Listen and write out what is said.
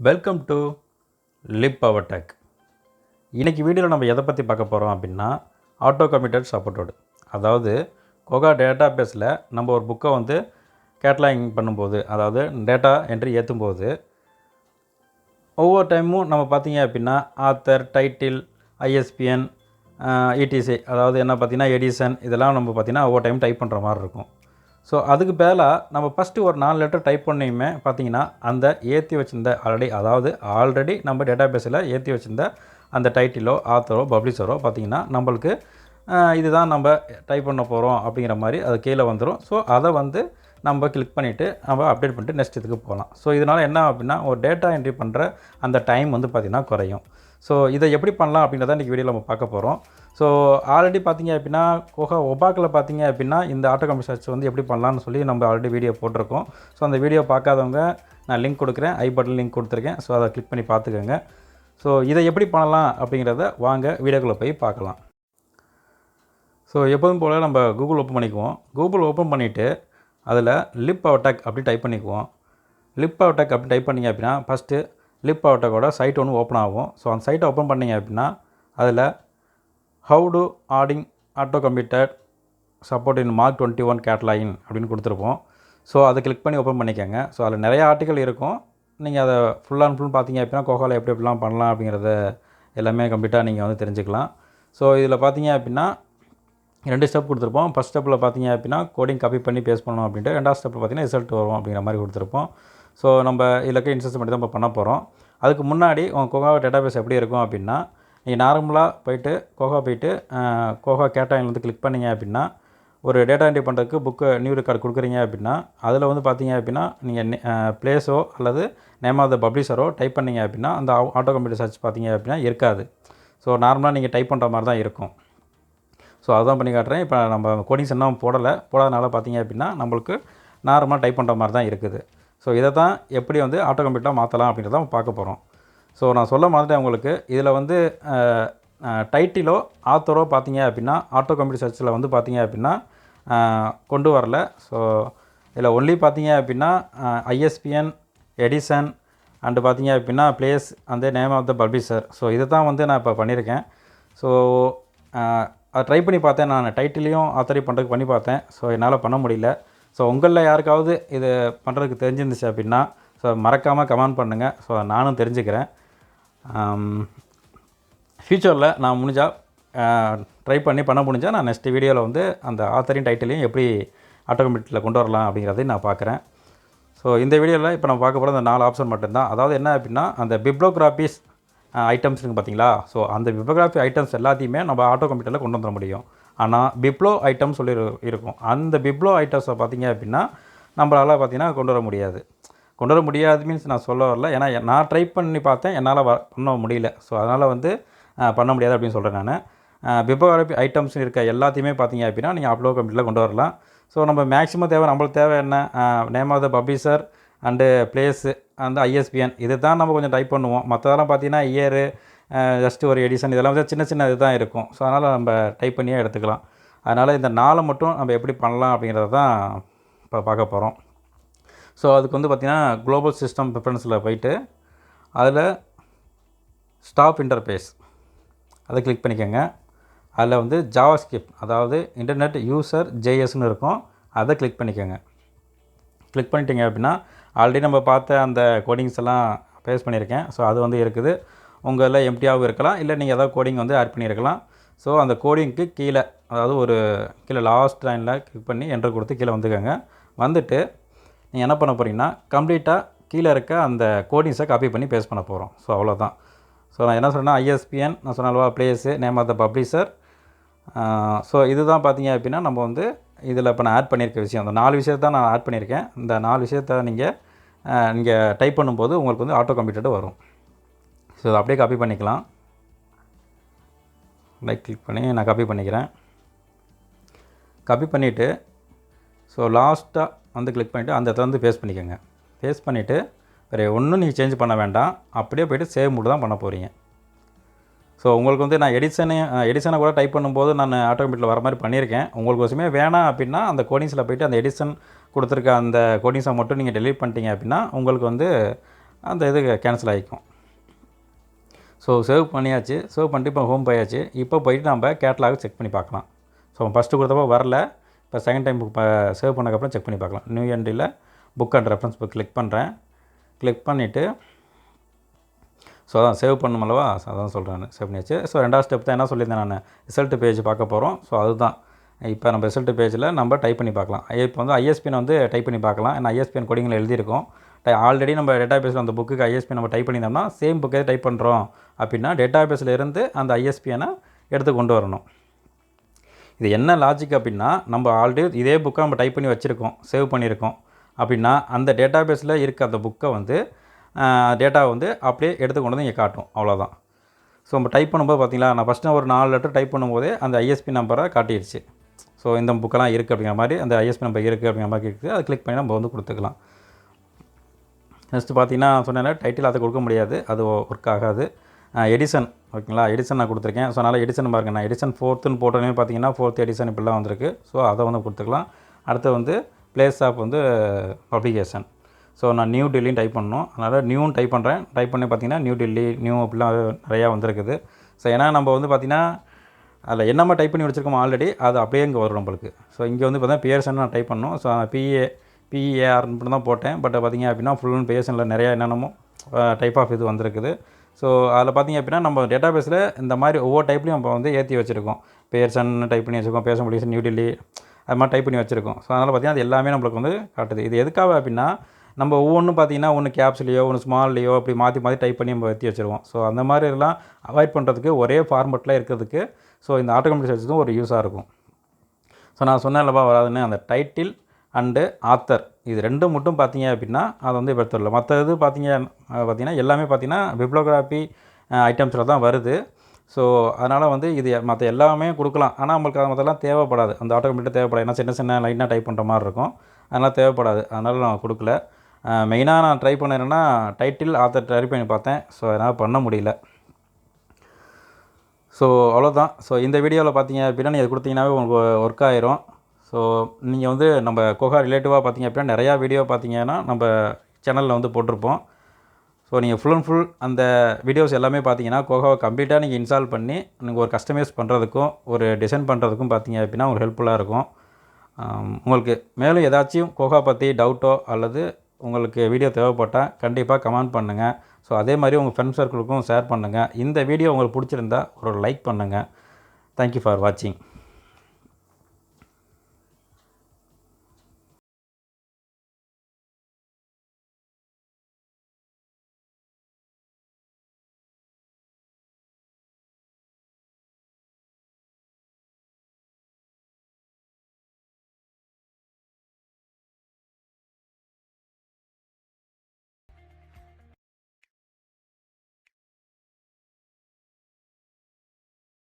Welcome to lib power tech இன்றைக்கி வீடியோவில் நம்ம எதை பற்றி பார்க்க போகிறோம் அப்படின்னா ஆட்டோ கமிட்டட் சப்போர்ட்டோடு அதாவது கோகா டேட்டா பேஸில் நம்ம ஒரு புக்கை வந்து கேட்லாயிங் பண்ணும்போது அதாவது டேட்டா என்ட்ரி ஏற்றும் போது ஒவ்வொரு டைமும் நம்ம பார்த்தீங்க அப்படின்னா ஆத்தர் டைட்டில் ஐஎஸ்பிஎன் இடிசி அதாவது என்ன பார்த்தீங்கன்னா எடிசன் இதெல்லாம் நம்ம பார்த்தீங்கன்னா ஒவ்வொரு டைம் டைப் பண்ணுற மாதிரி இருக்கும். ஸோ அதுக்கு பதிலாக நம்ம ஃபஸ்ட்டு ஒரு நாலு லெட்டர் டைப் பண்ணியுமே பார்த்தீங்கன்னா அந்த ஏற்றி வச்சிருந்த ஆல்ரெடி அதாவது ஆல்ரெடி நம்ம டேட்டா பேஸில் ஏற்றி வச்சிருந்த அந்த டைட்டிலோ ஆத்தரோ பப்ளிஷரோ பார்த்தீங்கன்னா நம்மளுக்கு இதுதான் நம்ம டைப் பண்ண போகிறோம் அப்படிங்கிற மாதிரி அது கீழே வந்துடும் ஸோ அதை வந்து நம்ம கிளிக் பண்ணிவிட்டு நம்ம அப்டேட் பண்ணிட்டு நெக்ஸ்ட் இதுக்கு போகலாம். ஸோ இதனால் என்ன அப்படின்னா ஒரு டேட்டா என்ட்ரி பண்ணுற அந்த டைம் வந்து பார்த்திங்கன்னா குறையும். ஸோ இதை எப்படி பண்ணலாம் அப்படின்றத இன்றைக்கி வீடியோவில் நம்ம பார்க்க போகிறோம் ஸோ ஆல்ரெடி பார்த்தீங்க அப்படின்னா கோகா ஒபாக்கில் பார்த்தீங்க அப்படின்னா இந்த ஆட்டோ கம்பி சர்ச் வந்து எப்படி பண்ணலாம்னு சொல்லி நம்ம ஆல்ரெடி வீடியோ போட்டிருக்கோம். ஸோ அந்த வீடியோ பார்க்காதவங்க நான் லிங்க் கொடுக்குறேன். ஐ பட்டன் லிங்க் கொடுத்துருக்கேன். ஸோ அதை கிளிக் பண்ணி பார்த்துக்கோங்க. ஸோ இதை எப்படி பண்ணலாம் அப்படிங்கிறத வாங்க வீடியோக்குள்ளே போய் பார்க்கலாம். ஸோ எப்போதும் போல் நம்ம கூகுள் ஓப்பன் பண்ணிக்குவோம். கூகுள் ஓப்பன் பண்ணிவிட்டு அதில் லிப் அவுடெக் அப்படி டைப் பண்ணிக்குவோம். லிப் அவுடெக் அப்படி டைப் பண்ணிங்க அப்படின்னா ஃபஸ்ட்டு லிப் அவுடெக்கோட சைட் ஒன்று ஓப்பன் ஆகும். ஸோ அந்த சைட்டை ஓப்பன் பண்ணிங்க அப்படின்னா அதில் how to adding auto computer support in MARC twenty one cataloguing அப்படின்னு கொடுத்துருப்போம். ஸோ அதை கிளிக் பண்ணி ஓப்பன் பண்ணிக்கோங்க. ஸோ அதில் நிறைய ஆர்டிக்கல் இருக்கும். நீங்கள் அதை ஃபுல் அண்ட் ஃபுல் பார்த்தீங்க அப்படின்னா கோகாவில் எப்படி எப்படிலாம் பண்ணலாம் அப்படிங்கிறத எல்லாமே கம்ப்ளீட்டாக நீங்கள் வந்து தெரிஞ்சுக்கலாம். ஸோ இதில் பார்த்தீங்க அப்படின்னா ரெண்டு ஸ்டெப் கொடுத்துருப்போம். ஃபஸ்ட் ஸ்டெப்பில் பார்த்தீங்க அப்படின்னா கோடிங் காப்பி பண்ணி பேஸ் பண்ணணும் அப்படின்ட்டு ரெண்டாவது ஸ்டெப்பில் பார்த்தீங்கன்னா ரிசல்ட் வரும் அப்படிங்கிற மாதிரி கொடுத்துருப்போம். ஸோ நம்ம இதில் இருக்க இன்சஸ் மட்டும் தான் இப்போ பண்ண போகிறோம் அதுக்கு முன்னாடி உங்கள் கோகா டேட்டாபேஸ் எப்படி இருக்கும் அப்படின்னா நீங்கள் நார்மலாக போயிட்டு கோகா போயிட்டு கோகா கேட்டாயில் வந்து கிளிக் பண்ணீங்க அப்படின்னா ஒரு டேட்டா என்ட்ரி பண்ணுறதுக்கு புக்கு நியூ ரெக்கார்டு கொடுக்குறீங்க அப்படின்னா அதில் வந்து பார்த்தீங்க அப்படின்னா நீங்கள் ப்ளேஸோ அல்லது நேம் ஆஃப் த பப்ளிஷரோ டைப் பண்ணீங்க அப்படின்னா அந்த ஆட்டோ கம்ப்யூட்டர் சர்ச் பார்த்தீங்க அப்படின்னா இருக்காது. ஸோ நார்மலாக நீங்கள் டைப் பண்ணுற மாதிரி தான் இருக்கும். ஸோ அதான் பண்ணி காட்டுறேன். இப்போ நம்ம கோடிங்ஸ் இன்னும் போடலை. போடாதனால பார்த்தீங்க அப்படின்னா நம்மளுக்கு நார்மலாக டைப் பண்ணுற மாதிரி தான் இருக்குது. ஸோ இதை தான் எப்படி வந்து ஆட்டோ கம்ப்யூட்டராக மாற்றலாம் அப்படின்றத நம்ம பார்க்க போகிறோம். ஸோ நான் சொல்ல மறந்துட்டேன் உங்களுக்கு. இதில் வந்து டைட்டிலோ ஆத்தரோ பார்த்தீங்க அப்படின்னா ஆட்டோ கம்ப்யூட்டர் சர்ச்சில் வந்து பார்த்தீங்க அப்படின்னா கொண்டு வரல. ஸோ இதில் ஒன்லி பார்த்தீங்க அப்படின்னா ஐஎஸ்பிஎன் எடிசன் அண்டு பார்த்தீங்க அப்படின்னா பிளேஸ் அந்த name of the publisher so இதை தான் வந்து நான் இப்போ பண்ணியிருக்கேன். ஸோ அதை ட்ரை பண்ணி பார்த்தேன். நான் டைட்டிலையும் ஆத்தரி பண்ணுறதுக்கு பண்ணி பார்த்தேன். ஸோ என்னால் பண்ண முடியல. ஸோ உங்களில் யாருக்காவது இது பண்ணுறதுக்கு தெரிஞ்சிருந்துச்சு அப்படின்னா ஸோ மறக்காமல் கமெண்ட் பண்ணுங்கள் ஸோ நானும் தெரிஞ்சுக்கிறேன். ஃப்யூச்சரில் நான் முடிஞ்சால் ட்ரை பண்ணி பண்ண முடிஞ்சால் நான் நெக்ஸ்ட் வீடியோவில் வந்து அந்த ஆத்தரின் டைட்டிலையும் எப்படி ஆட்டோமேட்டிக்கில் கொண்டு வரலாம் அப்படிங்கிறதையும் நான் பார்க்குறேன். ஸோ இந்த வீடியோவில் இப்போ நம்ம பார்க்க போகிற அந்த நாலு ஆப்ஷன் மட்டும்தான். அதாவது என்ன அப்படின்னா அந்த பிப்ளோகிராஃபிஸ் ஐட்டம்ஸ் இருக்குது பார்த்தீங்களா ஸோ அந்த பிப்ளோகிராஃபி ஐட்டம்ஸ் எல்லாத்தையுமே நம்ம ஆட்டோ கம்ப்யூட்டரில் கொண்டு வந்துட முடியும். ஆனால் பிப்ளோ ஐட்டம் சொல்லி இருக்கும். அந்த பிப்ளோ ஐட்டம்ஸை பார்த்தீங்க அப்படின்னா நம்மளால் பார்த்தீங்கன்னா கொண்டு வர முடியாது. கொண்டு வர முடியாது மீன்ஸ் நான் சொல்ல வரல. ஏன்னா நான் ட்ரை பண்ணி பார்த்தேன். என்னால் வ பண்ண முடியல. ஸோ அதனால் வந்து பண்ண முடியாது அப்படின்னு சொல்கிறேன் நான். பிபோகிராஃபி ஐட்டம்ஸ் இருக்க எல்லாத்தையுமே பார்த்தீங்க அப்படின்னா நீங்கள் அப்ளோ கம்ப்யூட்டரில் கொண்டு வரலாம். ஸோ நம்ம மேக்ஸிமம் தேவை நம்மளுக்கு தேவை என்ன? Name of the publisher and place அந்த ஐஎஸ்பிஎன் இது தான் நம்ம கொஞ்சம் டைப் பண்ணுவோம். மற்றதெல்லாம் பார்த்தீங்கன்னா இயரு ஜஸ்ட் ஒரு எடிஷன் இதெல்லாம் வந்து சின்ன சின்ன இதுதான் இருக்கும். ஸோ அதனால் நம்ம டைப் பண்ணியே எடுத்துக்கலாம். அதனால் இந்த நாளை மட்டும் நம்ம எப்படி பண்ணலாம் அப்படிங்கிறத தான் இப்போ பார்க்க போகிறோம் ஸோ அதுக்கு வந்து பார்த்திங்கன்னா குளோபல் சிஸ்டம் ப்ரிஃபரன்ஸில் போயிட்டு அதில் ஸ்டாப் இன்டர்பேஸ் அதை கிளிக் பண்ணிக்கோங்க. அதில் வந்து ஜாவா ஸ்கிப் அதாவது இன்டர்நெட் யூசர் ஜேஎஸ்னு இருக்கும். அதை கிளிக் பண்ணிக்கோங்க. கிளிக் பண்ணிட்டீங்க அப்படின்னா ஆல்ரெடி நம்ம பார்த்த அந்த கோடிங்ஸ் எல்லாம் பேஸ் பண்ணியிருக்கேன். ஸோ அது வந்து இருக்குது. உங்களில் எம்டியாகவும் இருக்கலாம். இல்லை நீங்கள் ஏதாவது கோடிங் வந்து ஆட் பண்ணியிருக்கலாம். ஸோ அந்த கோடிங்க்கு கீழே அதாவது ஒரு கீழே லாஸ்ட் லைனில் கிளிக் பண்ணி என்ட்ரு கொடுத்து கீழே வந்துக்கோங்க. வந்துட்டு நீங்கள் என்ன பண்ண போகிறீங்கன்னா கம்ப்ளீட்டாக கீழே இருக்க அந்த கோடிங்ஸை காப்பி பண்ணி பேஸ்ட் பண்ண போகிறோம் ஸோ அவ்வளோதான் ஸோ நான் என்ன சொன்னேன்னா ஐஎஸ்பிஎன் நான் சொன்னால்வா place name of the publisher so இதுதான் பார்த்தீங்க அப்படின்னா நம்ம வந்து இதில் இப்போ நான் ஆட் பண்ணியிருக்க விஷயம். அந்த நாலு விஷயத்தை தான் நான் ஆட் பண்ணியிருக்கேன். இந்த நாலு விஷயத்த நீங்கள் நீங்கள் டைப் பண்ணும்போது உங்களுக்கு வந்து ஆட்டோ கம்ப்யூட்டர் வரும். ஸோ இதை அப்படியே காப்பி பண்ணிக்கலாம். லைக் கிளிக் பண்ணி நான் காப்பி பண்ணிக்கிறேன். காப்பி பண்ணிவிட்டு ஸோ லாஸ்ட்டாக வந்து கிளிக் பண்ணிவிட்டு அந்த இடத்துல வந்து பேஸ்ட் பண்ணிக்கோங்க. பேஸ்ட் பண்ணிவிட்டு வேறு ஒன்றும் நீங்கள் சேஞ்ச் பண்ண வேண்டாம். அப்படியே போய்ட்டு சேவ் மூடு தான் பண்ண போகிறீங்க ஸோ உங்களுக்கு வந்து நான் எடிசனே எடிசனை கூட டைப் பண்ணும்போது நான் ஆட்டோமேட்டிக்கில் வர மாதிரி பண்ணியிருக்கேன். உங்களுக்கு வசமே வேணாம் அப்படின்னா அந்த கோடிங்ஸில் போயிட்டு அந்த எடிசன் கொடுத்துருக்க அந்த கோடிங்ஸை மட்டும் நீங்கள் டெலீட் பண்ணிட்டீங்க அப்படின்னா உங்களுக்கு வந்து அந்த இது கேன்சல் ஆகிக்கும் ஸோ சேவ் பண்ணியாச்சு. சேவ் பண்ணிட்டு இப்போ ஹோம் போயாச்சு. இப்போ போயிட்டு நம்ம கேட்லாக் செக் பண்ணி பார்க்கலாம். ஸோ ஃபஸ்ட்டு கொடுத்தப்போ வரல. இப்போ செகண்ட் டைம் புக் சேவ் பண்ணக்கப்புறம் செக் பண்ணி பார்க்கலாம். நியூ எண்டில் book and reference book click பண்ணுறேன் கிளிக் பண்ணிவிட்டு ஸோ அதான் சேவ் பண்ணணும் அல்லவா அதான் சொல்கிறேன் சேவ் பண்ணியாச்சு. ஸோ ரெண்டாவது ஸ்டெப் தான் என்ன சொல்லியிருந்தேன் நான். ரிசல்ட் பேஜ் பார்க்க போகிறோம் ஸோ அதுதான். இப்போ நம்ம ரிசல்ட் பேஜில் நம்ம டைப் பண்ணி பார்க்கலாம். இப்போ வந்து ஐஎஸ்பின் வந்து டைப் பண்ணி பார்க்கலாம். ஏன்னா ஐஎஸ்பின் கொடிங்களை எழுதியிருக்கோம். ஆல்ரெடி நம்ம டேட்டா பேஸில் அந்த புக்குக்கு ஐஎஸ்பி நம்ம டைப் பண்ணியிருந்தோம்னா சேம் புக்கே டைப் பண்ணுறோம் அப்படின்னா டேட்டா பேஸில் இருந்து அந்த ஐஎஸ்பியனை எடுத்து கொண்டு வரணும். இது என்ன லாஜிக் அப்படின்னா நம்ம ஆல்ரெடி இதே புக்கை நம்ம டைப் பண்ணி வச்சுருக்கோம் சேவ் பண்ணியிருக்கோம் அப்படின்னா அந்த டேட்டா பேஸில் இருக்க அந்த புக்கை வந்து டேட்டா வந்து அப்படியே எடுத்து கொண்டு வந்து இங்கே காட்டும். அவ்வளோதான் ஸோ நம்ம டைப் பண்ணும்போது பார்த்திங்களா நான் ஃபஸ்ட்டு ஒரு நாலு லெட்டர் டைப் பண்ணும்போதே அந்த ஐஎஸ்பி நம்பரை காட்டிடுச்சு ஸோ இந்த புக்கெல்லாம் இருக்குது அப்படிங்கிற மாதிரி அந்த ஐஎஸ்பி நம்பர் இருக்குது அப்படிங்கிற மாதிரி இருக்குது. அதை கிளிக் பண்ணி நம்ம வந்து கொடுத்துக்கலாம். நெக்ஸ்ட்டு பார்த்தீங்கன்னா சொன்னேன்னா டைட்டில் அதை கொடுக்க முடியாது. அது ஒர்க் ஆகாது. எடிசன் ஓகேங்களா? எடிசன் நான் கொடுத்துருக்கேன். ஸோ அதனால் எடிசன் பாருங்க. நான் எடிசன் ஃபோர்த்துன்னு போட்டோன்னே பார்த்தீங்கன்னா ஃபோர்த் எடிசன் இப்படிலாம் வந்திருக்கு. ஸோ அதை வந்து கொடுத்துக்கலாம். அடுத்து வந்து பிளேஸ் ஆஃப் வந்து பப்ளிகேஷன் ஸோ நான் நியூ டெல்லின்னு டைப் பண்ணணும். அதனால் நியூன்னு டைப் பண்ணுறேன் டைப் பண்ணி பார்த்தீங்கன்னா நியூ டெல்லி நியூ அப்படிலாம் நிறையா வந்திருக்குது. ஸோ ஏன்னா நம்ம வந்து பார்த்திங்கன்னா அதில் என்னமா டைப் பண்ணி வச்சுருக்கோம் ஆல்ரெடி அது அப்படியே இங்கே வரும் நம்மளுக்கு. ஸோ இங்கே வந்து பார்த்தீங்கன்னா பிஎஸ்என் நான் டைப் பண்ணணும். ஸோ பிஏ பிஏஆர் தான் போட்டேன். பட் பார்த்திங்க அப்படின்னா ஃபுல் அண்ட் பிஎஸ்எனில் நிறையா என்னென்னமோ டைப் ஆஃப் இது வந்திருக்குது. ஸோ அதில் பார்த்தீங்க அப்படின்னா நம்ம டேட்டா பேஸில் இந்த மாதிரி ஒவ்வொரு டைப்லையும் நம்ம வந்து ஏற்றி வச்சுருக்கோம். பேர்சன் டைப் பண்ணி வச்சுருக்கோம் பேச முடியும் நியூ டெல்லி அது மாதிரி டைப் பண்ணி வச்சுருக்கோம். ஸோ அதனால் பார்த்தீங்கன்னா அது எல்லாமே நம்மளுக்கு வந்து காட்டுது. இது எதுக்காக அப்படின்னா நம்ம ஒவ்வொன்றும் பார்த்தீங்கன்னா ஒன்று கேப்ஸ்லேயோ ஒன்று ஸ்மால்லையோ அப்படி மாற்றி மாற்றி டைப் பண்ணி நம்ம ஏற்றி வச்சுருவோம். ஸோ அந்த மாதிரி அவாய்ட் பண்ணுறதுக்கு ஒரே ஃபார்மெட்டில் இருக்கிறதுக்கு ஸோ இந்த ஆட்டோமேட்டிக் சர்ச்சுக்கும் ஒரு யூஸாக இருக்கும். ஸோ நான் சொன்னேன்லப்பா வராதுன்னு அந்த டைட்டில் அண்டு ஆத்தர் இது ரெண்டும் மட்டும் பார்த்தீங்க அப்படின்னா அதை வந்து எடுத்துடல மற்ற இது பார்த்தீங்க பார்த்தீங்கன்னா எல்லாமே பார்த்தீங்கன்னா பிப்ளோகிராஃபி ஐட்டம்ஸில் தான் வருது. ஸோ அதனால் வந்து இது மற்ற எல்லாமே கொடுக்கலாம். ஆனால் நம்மளுக்கு அது மற்றெல்லாம் தேவைப்படாது. அந்த ஆட்டோமேட்டிக் தேவைப்படாது. ஏன்னா சின்ன சின்ன லைனாக டைப் பண்ணுற மாதிரி இருக்கும். அதனால் தேவைப்படாது. அதனால் நான் கொடுக்கல. மெயினாக நான் ட்ரை பண்ணேன்னா டைட்டில் ஆத்தர் ட்ரை பண்ணி பார்த்தேன். ஸோ அதனால் பண்ண முடியல. ஸோ அவ்வளோதான் ஸோ இந்த வீடியோவில் பார்த்தீங்க அப்படின்னா நீங்கள் கொடுத்தீங்கன்னாவே உங்களுக்கு ஒர்க் ஆயிரும். ஸோ நீங்கள் வந்து நம்ம கோகா ரிலேட்டிவாக பார்த்தீங்க அப்படின்னா நிறையா வீடியோ பார்த்தீங்கன்னா நம்ம சேனலில் வந்து போட்டிருப்போம். ஸோ நீங்கள் ஃபுல் அண்ட் ஃபுல் அந்த வீடியோஸ் எல்லாமே பார்த்தீங்கன்னா கோகாவை கம்ப்ளீட்டாக நீங்கள் இன்ஸ்டால் பண்ணி நீங்கள் ஒரு கஸ்டமைஸ் பண்ணுறதுக்கும் ஒரு டிசைன் பண்ணுறதுக்கும் பார்த்தீங்க அப்படின்னா ஒரு ஹெல்ப்ஃபுல்லாக இருக்கும். உங்களுக்கு மேலும் ஏதாச்சும் கோகா பற்றி டவுட்டோ அல்லது உங்களுக்கு வீடியோ தேவைப்பட்டால் கண்டிப்பாக கமெண்ட் பண்ணுங்கள் ஸோ அதே மாதிரி உங்கள் ஃப்ரெண்ட்ஸ் சர்க்கிளுக்கும் ஷேர் பண்ணுங்கள் இந்த வீடியோ உங்களுக்கு பிடிச்சிருந்தா ஒரு லைக் பண்ணுங்கள் தேங்க்யூ ஃபார் வாட்சிங்